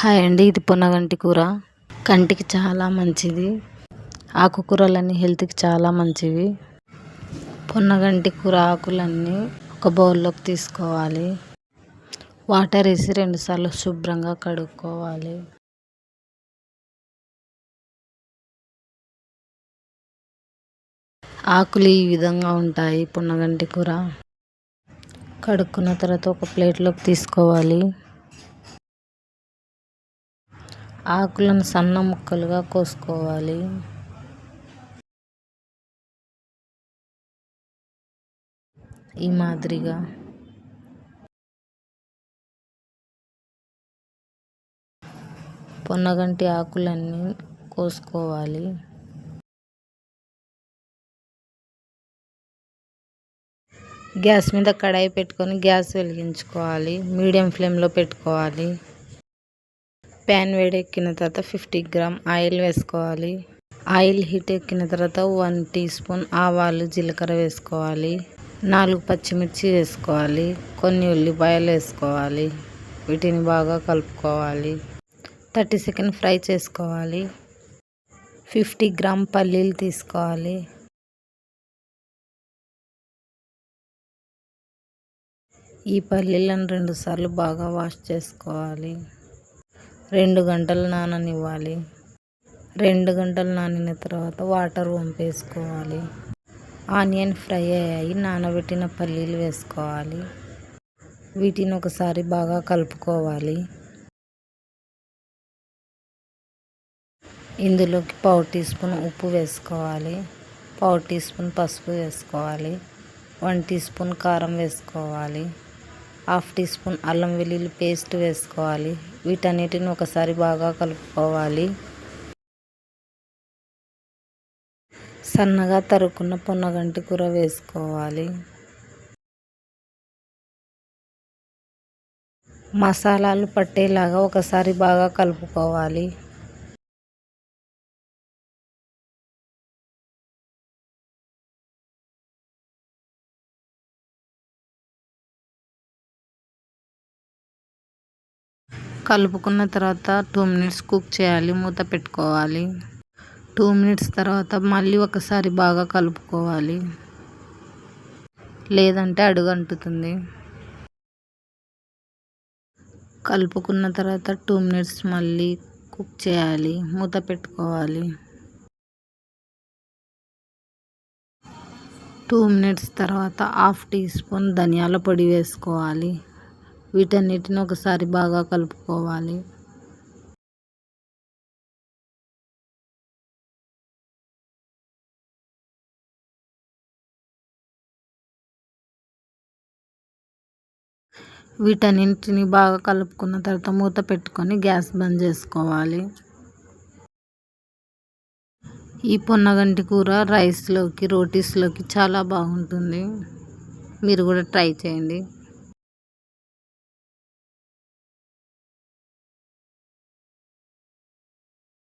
Hi అండి ఇది పొన్నగంటి కూర. కంటికి చాలా మంచిది. ఆకుకూరలన్నీ హెల్త్కి చాలా మంచివి. పొన్నగంటి కూర ఆకులన్నీ ఒక బౌల్లోకి తీసుకోవాలి. వాటర్ వేసి రెండుసార్లు శుభ్రంగా కడుక్కోవాలి. ఆకులు ఈ విధంగా ఉంటాయి పొన్నగంటి కూర. కడుక్కున్న తర్వాత ఒక ప్లేట్లోకి తీసుకోవాలి. ఆకులను సన్న ముక్కలుగా కోసుకోవాలి. ఈ మాదిరిగా. పొన్నగంటి ఆకులన్నీ కోసుకోవాలి. గ్యాస్ మీద కడాయి పెట్టుకొని గ్యాస్ వెలిగించుకోవాలి. మీడియం ఫ్లేమ్లో పెట్టుకోవాలి. ప్యాన్ వేడెక్కిన తర్వాత ఫిఫ్టీ గ్రామ్ ఆయిల్ వేసుకోవాలి. ఆయిల్ హీట్ ఎక్కిన తర్వాత వన్ టీ స్పూన్ ఆవాలు జీలకర్ర వేసుకోవాలి. నాలుగు పచ్చిమిర్చి వేసుకోవాలి. కొన్ని ఉల్లిపాయలు వేసుకోవాలి. వీటిని బాగా కలుపుకోవాలి. థర్టీ సెకండ్ ఫ్రై చేసుకోవాలి. ఫిఫ్టీ గ్రామ్ పల్లీలు తీసుకోవాలి. ఈ పల్లీలను రెండుసార్లు బాగా వాష్ చేసుకోవాలి. రెండు గంటలు నాననివ్వాలి. రెండు గంటలు నానిన తర్వాత వాటర్ వంపేసుకోవాలి. ఆనియన్ ఫ్రై అయ్యాయి. నానబెట్టిన పల్లీలు వేసుకోవాలి. వీటిని ఒకసారి బాగా కలుపుకోవాలి. ఇందులోకి పావు టీ స్పూన్ ఉప్పు వేసుకోవాలి. పావు టీ స్పూన్ పసుపు వేసుకోవాలి. వన్ టీ స్పూన్ కారం వేసుకోవాలి. హాఫ్ టీ స్పూన్ అల్లం వెల్లుల్లి పేస్ట్ వేసుకోవాలి. వీటన్నిటిని ఒకసారి బాగా కలుపుకోవాలి. సన్నగా తరుక్కున్న పొన్నగంటి కూర వేసుకోవాలి. మసాలాలు పట్టేలాగా ఒకసారి బాగా కలుపుకోవాలి. కలుపుకున్న తర్వాత టూ మినిట్స్ కుక్ చేయాలి మూత పెట్టుకోవాలి. టూ మినిట్స్ తర్వాత మళ్ళీ ఒకసారి బాగా కలుపుకోవాలి. లేదంటే అడుగు అంటుతుంది కలుపుకున్న తర్వాత టూ మినిట్స్ మళ్ళీ కుక్ చేయాలి మూత పెట్టుకోవాలి. టూ మినిట్స్ తర్వాత హాఫ్ టీ స్పూన్ ధనియాల పొడి వేసుకోవాలి. వీటన్నిటిని ఒకసారి బాగా కలుపుకోవాలి. వీటన్నింటిని బాగా కలుపుకున్న తర్వాత మూత పెట్టుకొని గ్యాస్ బంద్ చేసుకోవాలి. ఈ పొన్నగంటి కూర రైస్లోకి రోటీస్లోకి చాలా బాగుంటుంది. మీరు కూడా ట్రై చేయండి.